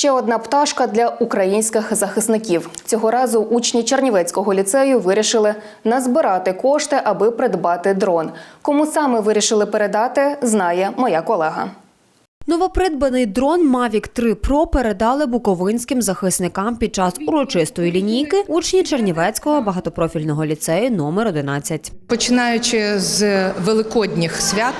Ще одна пташка для українських захисників. Цього разу учні Чернівецького ліцею вирішили назбирати кошти, аби придбати дрон. Кому саме вирішили передати, знає моя колега. Новопридбаний дрон Mavic 3 Pro передали буковинським захисникам під час урочистої лінійки учні Чернівецького багатопрофільного ліцею номер 11. Починаючи з великодніх свят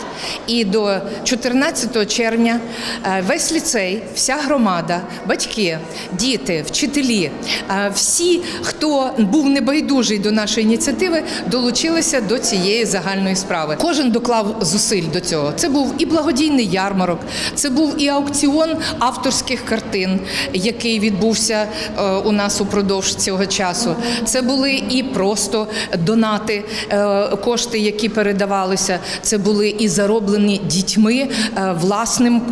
і до 14 червня е, весь ліцей, вся громада, батьки, діти, вчителі, е, всі, хто був небайдужий до нашої ініціативи, долучилися до цієї загальної справи. Кожен доклав зусиль до цього. Це був і благодійний ярмарок, це був і аукціон авторських картин, який відбувся е, у нас упродовж цього часу. Це були і просто донати, е, кошти, які передавалися. Це були і зароблені дітьми е, власним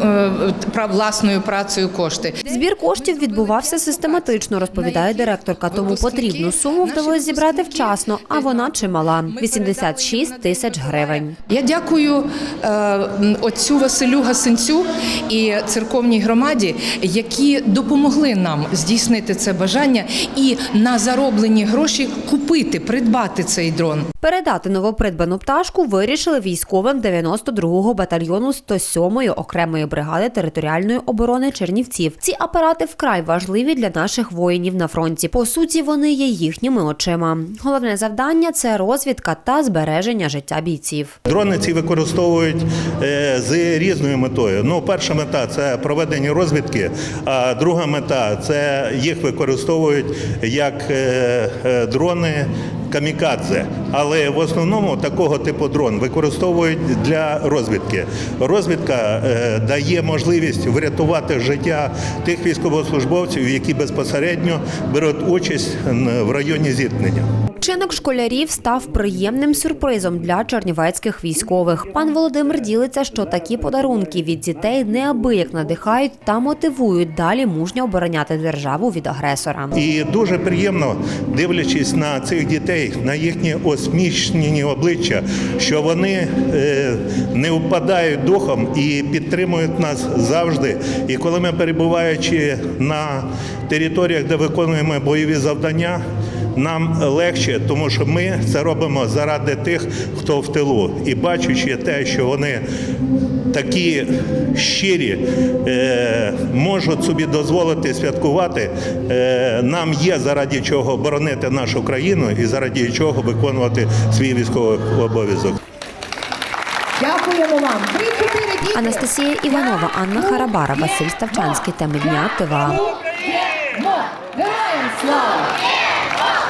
власною працею кошти. Збір коштів відбувався систематично, розповідає директорка. Тому потрібну суму вдалося зібрати вчасно, а вона чимала 86 тисяч гривень. Я дякую м, отцю Василю Гасенцю і церковній громаді, які допомогли нам здійснити це бажання і на зароблені гроші купити, придбати цей дрон. Передати новопридбану пташку вирішили військовим 92-го батальйону 107-ї окремої бригади територіальної оборони Чернівців. Ці апарати вкрай важливі для наших воїнів на фронті. По суті, вони є їхніми очима. Головне завдання це розвідка та збереження життя бійців. Дрони ці використовують е, з різною метою. Ну, перша мета це проведення розвідки, а друга мета це їх використовують як е, е, дрони. Камікадзе, але в основному такого типу дрон використовують для розвідки. Розвідка е, дає можливість врятувати життя тих військовослужбовців, які безпосередньо беруть участь в районі зіткнення. Вчинок школярів став приємним сюрпризом для чернівецьких військових. Пан Володимир ділиться, що такі подарунки від дітей неабияк надихають та мотивують далі мужньо обороняти державу від агресора. І дуже приємно, дивлячись на цих дітей, на їхні осмішні обличчя, що вони е, не впадають духом і підтримують нас завжди. І коли ми перебуваючи на територіях, де виконуємо бойові завдання. Нам легше, тому що ми це робимо заради тих, хто в тилу, і бачачи те, що вони такі щирі, е, можуть собі дозволити святкувати. Е, нам є заради чого боронити нашу країну і заради чого виконувати свій військовий обов'язок. Дякуємо вам. Анастасія Іванова, Анна Харабара, Василь Ставчанський. Теми дня ТВА. Героям слава!